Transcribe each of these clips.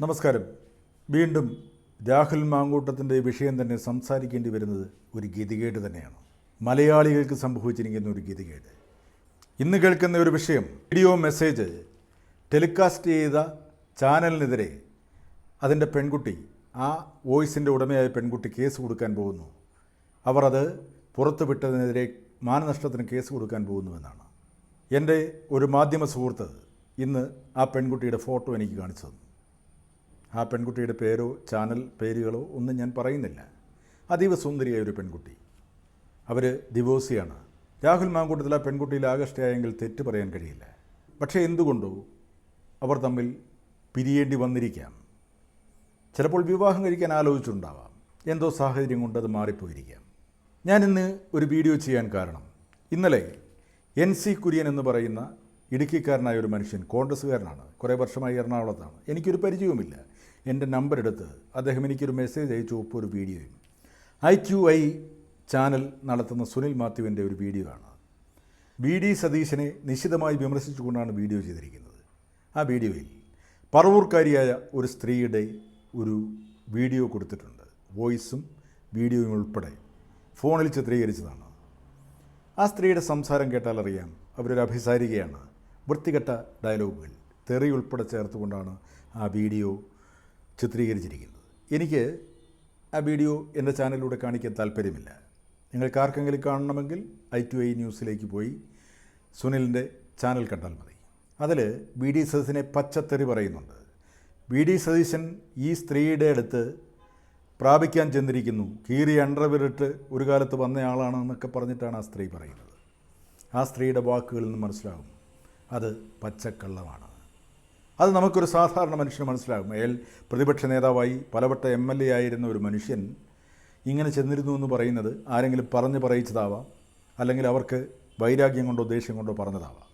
നമസ്കാരം. വീണ്ടും രാഹുൽ മാങ്കൂട്ടത്തിന്റെ വിഷയം തന്നെ സംസാരിക്കേണ്ടി വരുന്നത് ഒരു ഗതികേട് തന്നെയാണ്. മലയാളികൾക്ക് സംഭവിച്ചിരിക്കുന്ന ഒരു ഗതികേട്. ഇന്ന് കേൾക്കുന്ന ഒരു വിഷയം വീഡിയോ മെസ്സേജ്. ടെലികാസ്റ്റ് ചെയ്ത ചാനലിനെതിരെ അതിന്റെ പെൺകുട്ടി ആ വോയിസിന്റെ ഉടമയായ പെൺകുട്ടി കേസ് കൊടുക്കാൻ പോകുന്നു. അവർ അത് പുറത്തുവിട്ടതിനെതിരെ മാനനഷ്ടത്തിന് കേസ് കൊടുക്കാൻ പോകുന്നുവെന്നാണ് എന്റെ ഒരു മാധ്യമ സുഹൃത്ത് ഇന്ന് ആ പെൺകുട്ടിയുടെ ഫോട്ടോ എനിക്ക് കാണിച്ചു തന്നു. ആ പെൺകുട്ടിയുടെ പേരോ ചാനൽ പേരുകളോ ഒന്നും ഞാൻ പറയുന്നില്ല. അതീവ സുന്ദരിയായ ഒരു പെൺകുട്ടി. അവർ ദിവോസിയാണ് രാഹുൽ മാങ്കൂട്ടത്തിൽ ആ പെൺകുട്ടിയിൽ ആകർഷ്ടയായെങ്കിൽ തെറ്റ് പറയാൻ കഴിയില്ല. പക്ഷേ എന്തുകൊണ്ടോ അവർ തമ്മിൽ പിരിയേണ്ടി വന്നിരിക്കാം. ചിലപ്പോൾ വിവാഹം കഴിക്കാൻ ആലോചിച്ചിട്ടുണ്ടാവാം. എന്തോ സാഹചര്യം കൊണ്ട് അത് മാറിപ്പോയിരിക്കാം. ഞാനിന്ന് ഒരു വീഡിയോ ചെയ്യാൻ കാരണം ഇന്നലെ എൻ സി കുര്യൻ എന്ന് പറയുന്ന ഇടുക്കിക്കാരനായ ഒരു മനുഷ്യൻ കോൺഗ്രസ്സുകാരനാണ്. കുറേ വർഷമായി എറണാകുളത്താണ്. എനിക്കൊരു പരിചയവുമില്ല. എന്റെ നമ്പർ എടുത്ത് അദ്ദേഹം എനിക്കൊരു മെസ്സേജ് അയച്ചു. ഒപ്പം ഒരു വീഡിയോയും ഐ ക്യു ഐ ചാനൽ നടത്തുന്ന സുനിൽ മാത്യുവിന്റെ ഒരു വീഡിയോ ആണ് വി ഡി സതീശനെ നിശിതമായി വിമർശിച്ചുകൊണ്ടാണ് വീഡിയോ ചെയ്തിരിക്കുന്നത്. ആ വീഡിയോയിൽ പറവൂർക്കാരിയായ ഒരു സ്ത്രീയുടെ ഒരു വീഡിയോ കൊടുത്തിട്ടുണ്ട്. വോയിസും വീഡിയോയും ഉൾപ്പെടെ ഫോണിൽ ചിത്രീകരിച്ചതാണ്. ആ സ്ത്രീയുടെ സംസാരം കേട്ടാൽ അറിയാം അവരൊരു അഭിസാരികയാണ്. വൃത്തികെട്ട ഡയലോഗുകൾ തെറി ഉൾപ്പെടെ ചേർത്തുകൊണ്ടാണ് ആ വീഡിയോ ചിത്രീകരിച്ചിരിക്കുന്നത്. എനിക്ക് ആ വീഡിയോ എന്റെ ചാനലിലൂടെ കാണിക്കാൻ താല്പര്യമില്ല. നിങ്ങൾക്കാർക്കെങ്കിലും കാണണമെങ്കിൽ ഐ ടു ഐ ന്യൂസിലേക്ക് പോയി സുനിലിന്റെ ചാനൽ കണ്ടാൽ മതി. അതിൽ വി ഡി സതീശനെ പച്ചത്തെറി പറയുന്നുണ്ട്. വി ഡി സതീശൻ ഈ സ്ത്രീയുടെ അടുത്ത് പ്രാപിക്കാൻ ചെന്നിരിക്കുന്നു. കീറി അണ്ടർവിറിട്ട് ഒരു കാലത്ത് വന്നയാളാണെന്നൊക്കെ പറഞ്ഞിട്ടാണ് ആ സ്ത്രീ പറയുന്നത്. ആ സ്ത്രീയുടെ വാക്കുകളിൽ നിന്ന് മനസ്സിലാകും. അത് പച്ചക്കള്ളമാണ്. അത് നമുക്കൊരു സാധാരണ മനുഷ്യന് മനസ്സിലാകും. അയാൾ പ്രതിപക്ഷ നേതാവായി പലവട്ട എം എൽ എ ആയിരുന്ന ഒരു മനുഷ്യൻ ഇങ്ങനെ ചെന്നിരുന്നു എന്ന് പറയുന്നത് ആരെങ്കിലും പറഞ്ഞ് പറയിച്ചതാവാം. അല്ലെങ്കിൽ അവർക്ക് വൈരാഗ്യം കൊണ്ടോ ദേഷ്യം കൊണ്ടോ പറഞ്ഞതാവാം.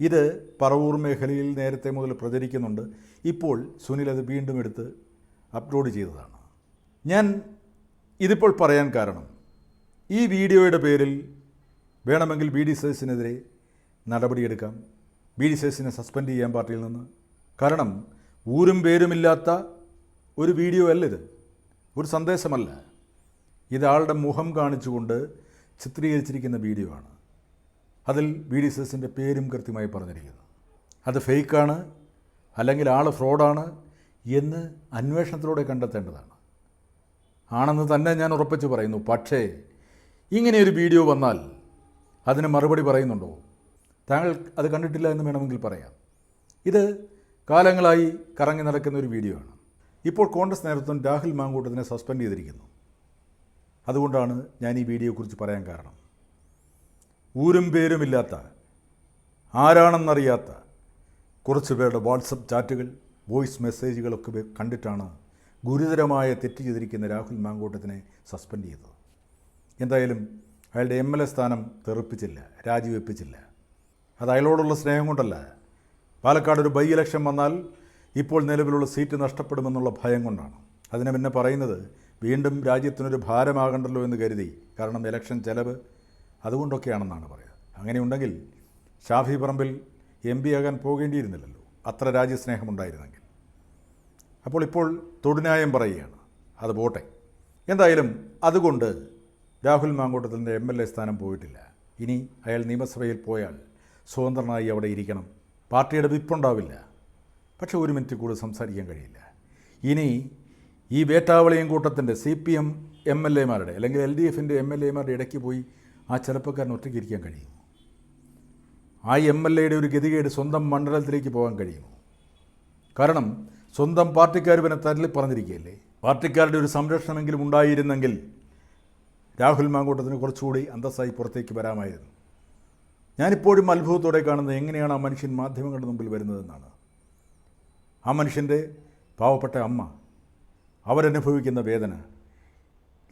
ഇത് പറവൂർ മേഖലയിൽ നേരത്തെ മുതൽ പ്രചരിക്കുന്നുണ്ട്. ഇപ്പോൾ സുനിൽ അത് വീണ്ടും എടുത്ത് അപ്ലോഡ് ചെയ്തതാണ്. ഞാൻ ഇതിപ്പോൾ പറയാൻ കാരണം ഈ വീഡിയോയുടെ പേരിൽ വേണമെങ്കിൽ ബി ഡി സതീശനെതിരെ നടപടിയെടുക്കാം. ബി ഡി സതീശനെ സസ്പെൻഡ് ചെയ്യാൻ പാർട്ടിയിൽ നിന്ന്. കാരണം ഊരും പേരുമില്ലാത്ത ഒരു വീഡിയോ അല്ല ഇത്. ഒരു സന്ദേശമല്ല. ഇതാളുടെ മുഖം കാണിച്ചുകൊണ്ട് ചിത്രീകരിച്ചിരിക്കുന്ന വീഡിയോ ആണ്. അതിൽ ബി ഡി സതീശന്റെ പേരും കൃത്യമായി പറഞ്ഞിരിക്കുന്നു. അത് ഫേക്കാണ് അല്ലെങ്കിൽ ആൾ ഫ്രോഡാണ് എന്ന് അന്വേഷണത്തിലൂടെ കണ്ടെത്തേണ്ടതാണ്. ആണെന്ന് തന്നെ ഞാൻ ഉറപ്പിച്ച് പറയുന്നു. പക്ഷേ ഇങ്ങനെയൊരു വീഡിയോ വന്നാൽ അതിന് മറുപടി പറയുന്നുണ്ടോ? താങ്കൾ അത് കണ്ടിട്ടില്ല എന്ന് വേണമെങ്കിൽ പറയാം. ഇത് കാലങ്ങളായി കറങ്ങി നടക്കുന്ന ഒരു വീഡിയോ ആണ്. ഇപ്പോൾ കോൺഗ്രസ് നേതൃത്വം രാഹുൽ മാങ്കൂട്ടത്തിനെ സസ്പെൻഡ് ചെയ്തിരിക്കുന്നു. അതുകൊണ്ടാണ് ഞാൻ ഈ വീഡിയോയെക്കുറിച്ച് പറയാൻ കാരണം. ഊരും പേരുമില്ലാത്ത ആരാണെന്നറിയാത്ത കുറച്ച് പേരുടെ വാട്സപ്പ് ചാറ്റുകൾ വോയിസ് മെസ്സേജുകളൊക്കെ കണ്ടിട്ടാണ് ഗുരുതരമായ തെറ്റ് ചെയ്തിരിക്കുന്ന രാഹുൽ മാങ്കോട്ടത്തിനെ സസ്പെൻഡ് ചെയ്തത്. എന്തായാലും അയാളുടെ എം എൽ എ സ്ഥാനം തെറിപ്പിച്ചില്ല രാജിവെപ്പിച്ചില്ല. അത് അയാളോടുള്ള സ്നേഹം കൊണ്ടല്ല. പാലക്കാട് ഒരു ബൈ ഇലക്ഷൻ വന്നാൽ ഇപ്പോൾ നിലവിലുള്ള സീറ്റ് നഷ്ടപ്പെടുമെന്നുള്ള ഭയം കൊണ്ടാണ്. അതിനെ പിന്നെ പറയുന്നത് വീണ്ടും രാജ്യത്തിനൊരു ഭാരമാകണ്ടല്ലോ എന്ന് കരുതി. കാരണം ഇലക്ഷൻ ചെലവ് അതുകൊണ്ടൊക്കെയാണെന്നാണ് പറയുന്നത് അങ്ങനെയുണ്ടെങ്കിൽ ഷാഫി പറമ്പിൽ എം പി ആകാൻ പോകേണ്ടിയിരുന്നില്ലല്ലോ. അത്ര രാജ്യസ്നേഹമുണ്ടായിരുന്നെങ്കിൽ. അപ്പോൾ ഇപ്പോൾ തൊടുന്യായം പറയുകയാണ്. അത് പോട്ടെ. എന്തായാലും അതുകൊണ്ട് രാഹുൽ മാങ്കോട്ടത്തിന്റെ എം എൽ എ സ്ഥാനം പോയിട്ടില്ല. ഇനി അയാൾ നിയമസഭയിൽ പോയാൽ സ്വതന്ത്രനായി അവിടെ ഇരിക്കണം. പാർട്ടിയുടെ വിപ്പുണ്ടാവില്ല. പക്ഷേ ഒരു മിനിറ്റ് കൂടെ സംസാരിക്കാൻ കഴിയില്ല. ഇനി ഈ വേട്ടാവളിയും കൂട്ടത്തിന്റെ C P M M L എമാരുടെ അല്ലെങ്കിൽ എൽ ഡി എഫിന്റെ എം എൽ എമാരുടെ ഇടയ്ക്ക് പോയി ആ ചെറുപ്പക്കാരൻ ഒറ്റയ്ക്ക് ഇരിക്കാൻ കഴിയുമോ? ആ എം എൽ എയുടെ ഒരു ഗതികേട് സ്വന്തം മണ്ഡലത്തിലേക്ക് പോകാൻ കഴിയുമോ? കാരണം സ്വന്തം പാർട്ടിക്കാർ പിന്നെ തരളി പറഞ്ഞിരിക്കുകയല്ലേ? പാർട്ടിക്കാരുടെ ഒരു സംരക്ഷണമെങ്കിലും ഉണ്ടായിരുന്നെങ്കിൽ രാഹുൽ മാങ്കൂട്ടത്തിന് കുറച്ചുകൂടി അന്തസ്സായി പുറത്തേക്ക് വരാമായിരുന്നു. ഞാനിപ്പോഴും അത്ഭുതത്തോടെ കാണുന്നത് എങ്ങനെയാണ് ആ മനുഷ്യൻ മാധ്യമങ്ങളുടെ മുമ്പിൽ വരുന്നതെന്നാണ്. ആ മനുഷ്യന്റെ പാവപ്പെട്ട അമ്മ അവരനുഭവിക്കുന്ന വേദന.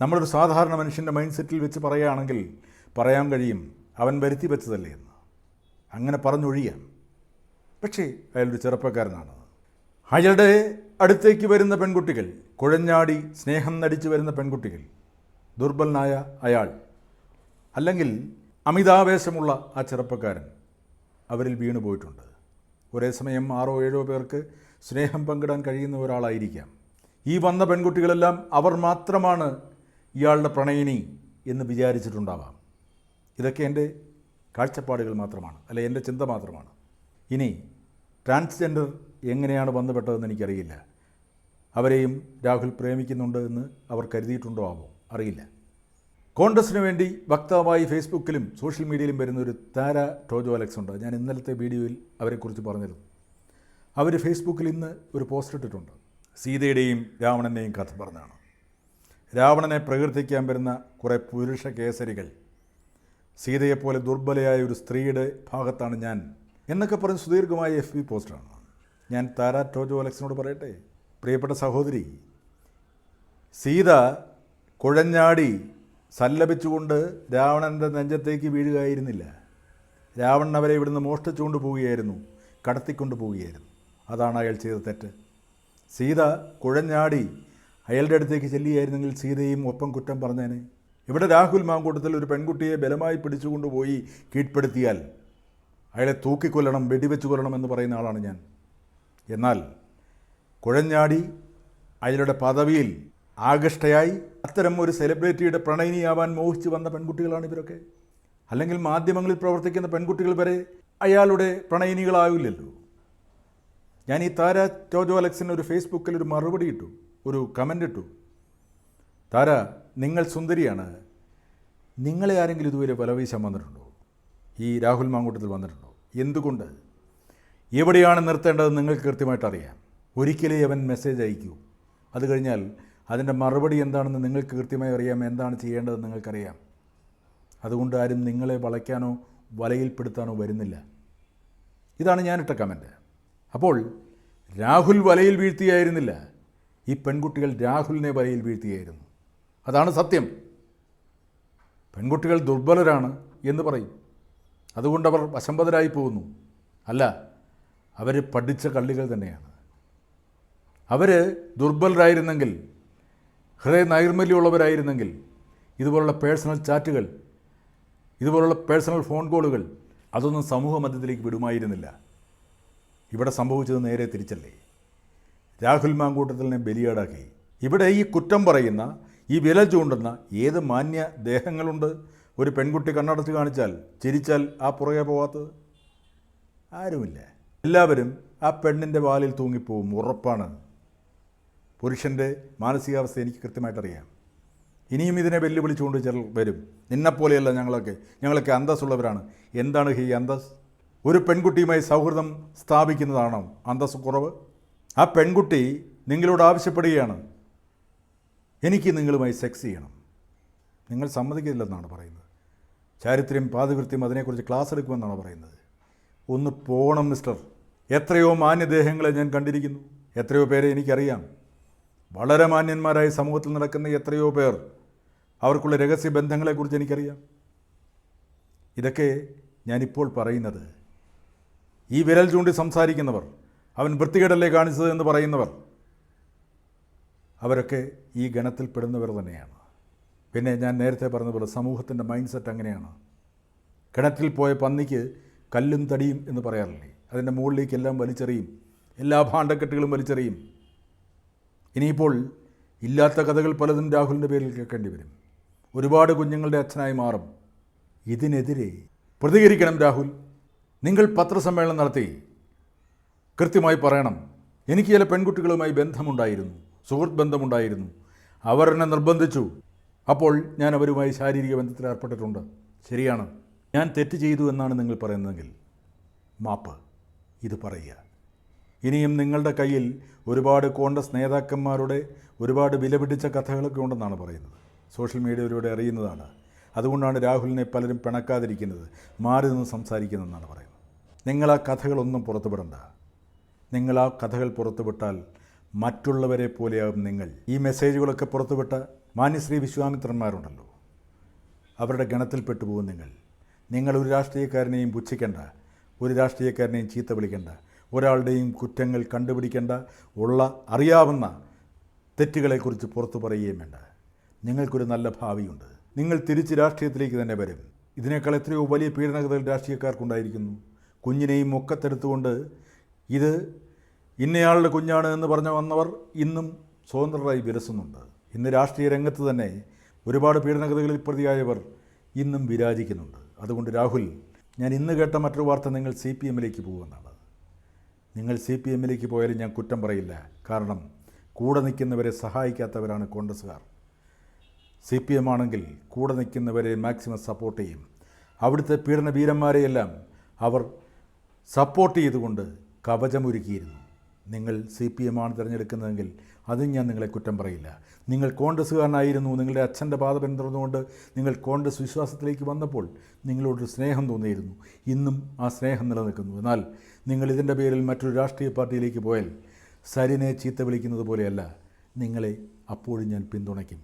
നമ്മളൊരു സാധാരണ മനുഷ്യന്റെ മൈൻഡ് സെറ്റിൽ വെച്ച് പറയുകയാണെങ്കിൽ പറയാൻ കഴിയും അവൻ വരുത്തി വെച്ചതല്ലേ എന്ന്. അങ്ങനെ പറഞ്ഞൊഴിയാം പക്ഷേ അയാളൊരു ചെറുപ്പക്കാരനാണ്. അയാളുടെ അടുത്തേക്ക് വരുന്ന പെൺകുട്ടികൾ കുഴഞ്ഞാടി സ്നേഹം നടിച്ചു വരുന്ന പെൺകുട്ടികൾ ദുർബലനായ അയാൾ അല്ലെങ്കിൽ അമിതാവേശമുള്ള ആ ചെറുപ്പക്കാരൻ അവരിൽ വീണു പോയിട്ടുണ്ട്. ഒരേ സമയം ആറോ ഏഴോ പേർക്ക് സ്നേഹം പങ്കിടാൻ കഴിയുന്ന ഒരാളായിരിക്കാം. ഈ വന്ന പെൺകുട്ടികളെല്ലാം അവർ മാത്രമാണ് ഇയാളുടെ പ്രണയിനി എന്ന് വിചാരിച്ചിട്ടുണ്ടാവാം. ഇതൊക്കെ എന്റെ കാഴ്ചപ്പാടുകൾ മാത്രമാണ് അല്ലെ എന്റെ ചിന്ത മാത്രമാണ്. ഇനി ട്രാൻസ്ജെൻഡർ എങ്ങനെയാണ് ബന്ധപ്പെട്ടതെന്ന് എനിക്കറിയില്ല. അവരെയും രാഹുൽ പ്രേമിക്കുന്നുണ്ട് എന്ന് അവർ കരുതിയിട്ടുണ്ടോ ആവോ? അറിയില്ല. കോൺഗ്രസിന് വേണ്ടി വക്താവായി ഫേസ്ബുക്കിലും സോഷ്യൽ മീഡിയയിലും വരുന്ന ഒരു താര ടോജോ അലക്സ് ഉണ്ട്. ഞാൻ ഇന്നലത്തെ വീഡിയോയിൽ അവരെക്കുറിച്ച് പറഞ്ഞിരുന്നു. അവർ ഫേസ്ബുക്കിൽ ഇന്ന് ഒരു പോസ്റ്റ് ഇട്ടിട്ടുണ്ട്. സീതയുടെയും രാവണന്റെയും കഥ പറഞ്ഞാണ്. രാവണനെ പ്രകീർത്തിക്കാൻ വരുന്ന കുറേ പുരുഷ കേസരികൾ സീതയെപ്പോലെ ദുർബലയായ ഒരു സ്ത്രീയുടെ ഭാഗത്താണ് ഞാൻ എന്നൊക്കെ പറഞ്ഞ് സുദീർഘമായ എഫ് ബി പോസ്റ്റാണ്. ഞാൻ താര ടോജോ അലക്സിനോട് പറയട്ടെ. പ്രിയപ്പെട്ട സഹോദരി സീത കുഴഞ്ഞാടി സല്ലപിച്ചുകൊണ്ട് രാവണന്റെ നെഞ്ചത്തേക്ക് വീഴുകയായിരുന്നില്ല. രാവണൻ അവരെ ഇവിടുന്ന് മോഷ്ടിച്ചുകൊണ്ട് പോവുകയായിരുന്നു കടത്തിക്കൊണ്ട് പോവുകയായിരുന്നു. അതാണ് അയാൾ ചെയ്ത തെറ്റ്. സീത കുഴഞ്ഞാടി അയാളുടെ അടുത്തേക്ക് ചെല്ലുകയായിരുന്നെങ്കിൽ സീതയും ഒപ്പം കുറ്റം പറഞ്ഞേനെ. ഇവിടെ രാഹുൽ മാങ്കൂട്ടത്തിൽ ഒരു പെൺകുട്ടിയെ ബലമായി പിടിച്ചുകൊണ്ടുപോയി കീഴ്പ്പെടുത്തിയാൽ അയാളെ തൂക്കിക്കൊല്ലണം വെടിവെച്ച് കൊല്ലണം എന്ന് പറയുന്ന ആളാണ് ഞാൻ. എന്നാൽ കുഴഞ്ഞാടി അയാളുടെ പദവിയിൽ ആകഷ്ടയായി അത്തരം ഒരു സെലിബ്രിറ്റിയുടെ പ്രണയിനിയാവാൻ മോഹിച്ചു വന്ന പെൺകുട്ടികളാണ് ഇവരൊക്കെ. അല്ലെങ്കിൽ മാധ്യമങ്ങളിൽ പ്രവർത്തിക്കുന്ന പെൺകുട്ടികൾ വരെ അയാളുടെ പ്രണയിനികളാവില്ലല്ലോ. ഞാൻ ഈ താര ടോജോ അലക്സിന് ഒരു ഫേസ്ബുക്കിൽ ഒരു മറുപടി ഇട്ടു ഒരു കമന്റ് ഇട്ടു. താര നിങ്ങൾ സുന്ദരിയാണ്. നിങ്ങളെ ആരെങ്കിലും ഇതുവരെ വലവീശാൻ വന്നിട്ടുണ്ടോ? ഈ രാഹുൽ മാങ്കൂട്ടത്തിൽ വന്നിട്ടുണ്ടോ? എന്തുകൊണ്ട്? എവിടെയാണ് നിർത്തേണ്ടത് നിങ്ങൾക്ക് കൃത്യമായിട്ട് അറിയാം ഒരിക്കലേ അവൻ മെസ്സേജ് അയക്കൂ. അത് കഴിഞ്ഞാൽ അതിന്റെ മറുപടി എന്താണെന്ന് നിങ്ങൾക്ക് കൃത്യമായി അറിയാം. എന്താണ് ചെയ്യേണ്ടത് നിങ്ങൾക്കറിയാം. അതുകൊണ്ട് ആരും നിങ്ങളെ വളയ്ക്കാനോ വലയിൽപ്പെടുത്താനോ വരുന്നില്ല. ഇതാണ് ഞാനിട്ട കമന്റ് അപ്പോൾ രാഹുൽ വലയിൽ വീഴ്ത്തിയായിരുന്നില്ല. ഈ പെൺകുട്ടികൾ രാഹുലിനെ വലയിൽ വീഴ്ത്തിയായിരുന്നു. അതാണ് സത്യം. പെൺകുട്ടികൾ ദുർബലരാണ് എന്ന് പറയും. അതുകൊണ്ട് അവർ പോകുന്നു. അല്ല അവർ പഠിച്ച കള്ളികൾ തന്നെയാണ്. അവർ ദുർബലരായിരുന്നെങ്കിൽ ഹൃദയ നൈർമല്യമുള്ളവരായിരുന്നെങ്കിൽ ഇതുപോലുള്ള പേഴ്സണൽ ചാറ്റുകൾ ഇതുപോലുള്ള പേഴ്സണൽ ഫോൺ കോളുകൾ അതൊന്നും സമൂഹ മധ്യത്തിലേക്ക് വിടുമായിരുന്നില്ല. ഇവിടെ സംഭവിച്ചത് നേരെ തിരിച്ചല്ലേ? രാഹുൽ മാങ്കൂട്ടത്തിലിനെ ബലിയാടാക്കി. ഇവിടെ ഈ കുറ്റം പറയുന്ന ഈ വില ചൂണ്ടുന്ന ഏത് മാന്യ ദേഹങ്ങളുണ്ട്? ഒരു പെൺകുട്ടി കണ്ണടച്ച് കാണിച്ചാൽ ചിരിച്ചാൽ ആ പുറകെ പോവാത്തത്? ആരുമില്ല. എല്ലാവരും ആ പെണ്ണിന്റെ വാലിൽ തൂങ്ങിപ്പോവും ഉറപ്പാണ്. പുരുഷന്റെ മാനസികാവസ്ഥ എനിക്ക് കൃത്യമായിട്ട് അറിയാം ഇനിയും ഇതിനെ വെല്ലുവിളിച്ചുകൊണ്ട് ചിലർ വരും. നിന്നെപ്പോലെയല്ല ഞങ്ങളൊക്കെ. ഞങ്ങളൊക്കെ അന്തസ്സുള്ളവരാണ്. എന്താണ് ഈ അന്തസ്? ഒരു പെൺകുട്ടിയുമായി സൗഹൃദം സ്ഥാപിക്കുന്നതാണോ അന്തസ് കുറവ്? ആ പെൺകുട്ടി നിങ്ങളോട് ആവശ്യപ്പെടുകയാണ്. എനിക്ക് നിങ്ങളുമായി സെക്സ് ചെയ്യണം. നിങ്ങൾ സമ്മതിക്കില്ലെന്നാണ് പറയുന്നത്. ചാരിത്രം പാതിവൃത്യം അതിനെക്കുറിച്ച് ക്ലാസ് എടുക്കുമെന്നാണ് പറയുന്നത്. ഒന്ന് പോകണം മിസ്റ്റർ എത്രയോ മാന്യദേഹങ്ങളെ ഞാൻ കണ്ടിരിക്കുന്നു. എത്രയോ പേരെ എനിക്കറിയാം. വളരെ മാന്യന്മാരായ സമൂഹത്തിൽ നടക്കുന്ന എത്രയോ പേർ അവർക്കുള്ള രഹസ്യ ബന്ധങ്ങളെക്കുറിച്ച് എനിക്കറിയാം. ഇതൊക്കെ ഞാനിപ്പോൾ പറയുന്നത് ഈ വിരൽ ചൂണ്ടി സംസാരിക്കുന്നവർ അവൻ വൃത്തികേടല്ലേ കാണിച്ചത് എന്ന് പറയുന്നവർ അവരൊക്കെ ഈ ഗണത്തിൽപ്പെടുന്നവർ തന്നെയാണ്. പിന്നെ ഞാൻ നേരത്തെ പറഞ്ഞതുപോലെ സമൂഹത്തിന്റെ മൈൻഡ് സെറ്റ് അങ്ങനെയാണ്. കിണറ്റിൽ പോയ പന്നിക്ക് കല്ലും തടിയും എന്ന് പറയാറില്ലേ? അതിന്റെ മുകളിലേക്ക് എല്ലാം വലിച്ചെറിയും. എല്ലാ ഭാണ്ഡക്കെട്ടുകളും വലിച്ചെറിയും. ഇനിയിപ്പോൾ ഇല്ലാത്ത കഥകൾ പലതും രാഹുലിന്റെ പേരിൽ കേൾക്കേണ്ടി വരും. ഒരുപാട് കുഞ്ഞുങ്ങളുടെ അച്ഛനായി മാറും. ഇതിനെതിരെ പ്രതികരിക്കണം രാഹുൽ. നിങ്ങൾ പത്രസമ്മേളനം നടത്തി. കൃത്യമായി പറയണം. എനിക്ക് ചില പെൺകുട്ടികളുമായി ബന്ധമുണ്ടായിരുന്നു. സുഹൃത്ത് ബന്ധമുണ്ടായിരുന്നു. അവർ എന്നെ നിർബന്ധിച്ചു. അപ്പോൾ ഞാൻ അവരുമായി ശാരീരിക ബന്ധത്തിൽ ഏർപ്പെട്ടിട്ടുണ്ട്. ശരിയാണ്. ഞാൻ തെറ്റ് ചെയ്തു എന്നാണ് നിങ്ങൾ പറയുന്നതെങ്കിൽ മാപ്പ്. ഇത് പറയുക. ഇനിയും നിങ്ങളുടെ കയ്യിൽ ഒരുപാട് കോൺഗ്രസ് നേതാക്കന്മാരുടെ ഒരുപാട് വിലപിടിച്ച കഥകളൊക്കെ ഉണ്ടെന്നാണ് പറയുന്നത്. സോഷ്യൽ മീഡിയയിലൂടെ അറിയുന്നതാണ്. അതുകൊണ്ടാണ് രാഹുലിനെ പലരും പിണക്കാതിരിക്കുന്നത് മാറി നിന്ന് സംസാരിക്കുന്നതെന്നാണ് പറയുന്നത്. നിങ്ങൾ ആ കഥകളൊന്നും പുറത്തുവിടണ്ട. നിങ്ങൾ ആ കഥകൾ പുറത്തുവിട്ടാൽ മറ്റുള്ളവരെ പോലെയാകും നിങ്ങൾ. ഈ മെസ്സേജുകളൊക്കെ പുറത്തുവിട്ട മാന്യശ്രീ വിശ്വാമിത്രന്മാരുണ്ടല്ലോ. അവരുടെ ഗണത്തിൽപ്പെട്ടു പോകും നിങ്ങൾ. നിങ്ങൾ ഒരു രാഷ്ട്രീയക്കാരനെയും പുച്ഛിക്കേണ്ട. ഒരു രാഷ്ട്രീയക്കാരനെയും ചീത്ത വിളിക്കേണ്ട. ഒരാളുടെയും കുറ്റങ്ങൾ കണ്ടുപിടിക്കേണ്ട ഉള്ള അറിയാവുന്ന തെറ്റുകളെക്കുറിച്ച് പുറത്തു പറയുകയും വേണ്ട. നിങ്ങൾക്കൊരു നല്ല ഭാവിയുണ്ട്. നിങ്ങൾ തിരിച്ച് രാഷ്ട്രീയത്തിലേക്ക് തന്നെ വരും. ഇതിനേക്കാൾ എത്രയോ വലിയ പീഡനകഥകൾ രാഷ്ട്രീയക്കാർക്കുണ്ടായിരിക്കുന്നു. കുഞ്ഞിനെയും ഒക്കത്തെടുത്തുകൊണ്ട് ഇത് ഇന്നയാളുടെ കുഞ്ഞാണ് എന്ന് പറഞ്ഞു വന്നവർ ഇന്നും സ്വതന്ത്രരായി വിലസുന്നുണ്ട് ഇന്ന് രാഷ്ട്രീയ രംഗത്ത് തന്നെ ഒരുപാട് പീഡനകഥകളിൽ പ്രതിയായവർ ഇന്നും വിരാജിക്കുന്നുണ്ട്. അതുകൊണ്ട് രാഹുൽ ഞാൻ ഇന്ന് കേട്ട മറ്റൊരു വാർത്ത നിങ്ങൾ സി പി എമ്മിലേക്ക് പോകുമെന്നാണ്. നിങ്ങൾ സി പി എമ്മിലേക്ക് പോയാലും ഞാൻ കുറ്റം പറയില്ല. കാരണം കൂടെ നിൽക്കുന്നവരെ സഹായിക്കാത്തവരാണ് കോൺഗ്രസ്സുകാർ. സി പി എം ആണെങ്കിൽ കൂടെ നിൽക്കുന്നവരെ മാക്സിമം സപ്പോർട്ട് ചെയ്യും. അവിടുത്തെ പീഡന വീരന്മാരെയെല്ലാം അവർ സപ്പോർട്ട് ചെയ്തുകൊണ്ട് കവചമൊരുക്കിയിരുന്നു. നിങ്ങൾ സി പി എം ആണ് തിരഞ്ഞെടുക്കുന്നതെങ്കിൽ അതും ഞാൻ നിങ്ങളെ കുറ്റം പറയില്ല. നിങ്ങൾ കോൺഗ്രസ്സുകാരനായിരുന്നു നിങ്ങളുടെ അച്ഛന്റെ പാത പിന്തുടർന്നുകൊണ്ട് നിങ്ങൾ കോൺഗ്രസ് വിശ്വാസത്തിലേക്ക് വന്നപ്പോൾ നിങ്ങളോട് സ്നേഹം തോന്നിയിരുന്നു. ഇന്നും ആ സ്നേഹം നിലനിൽക്കുന്നു. എന്നാൽ നിങ്ങൾ ഇതിന്റെ പേരിൽ മറ്റൊരു രാഷ്ട്രീയ പാർട്ടിയിലേക്ക് പോയാൽ സരിനെ ചീത്ത വിളിക്കുന്നത് പോലെയല്ല. നിങ്ങളെ അപ്പോഴും ഞാൻ പിന്തുണയ്ക്കും.